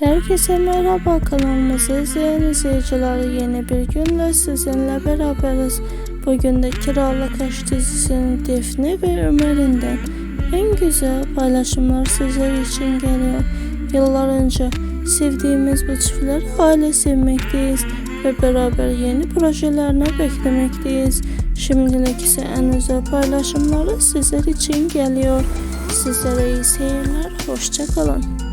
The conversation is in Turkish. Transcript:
Herkese merhaba kanalımızı izleyen izleyicileri yeni bir günle sizinle beraberiz. Bugün de Kiralık Aşk dizisinin Defne ve Ömer'inden en güzel paylaşımlar sizler için geliyor. Yıllar önce sevdiğimiz bu çiftler hala sevmekteyiz ve beraber yeni projelerine beklemekteyiz. Şimdilik ise en özel paylaşımları sizler için geliyor. Sizlere iyi seyirler, hoşçakalın.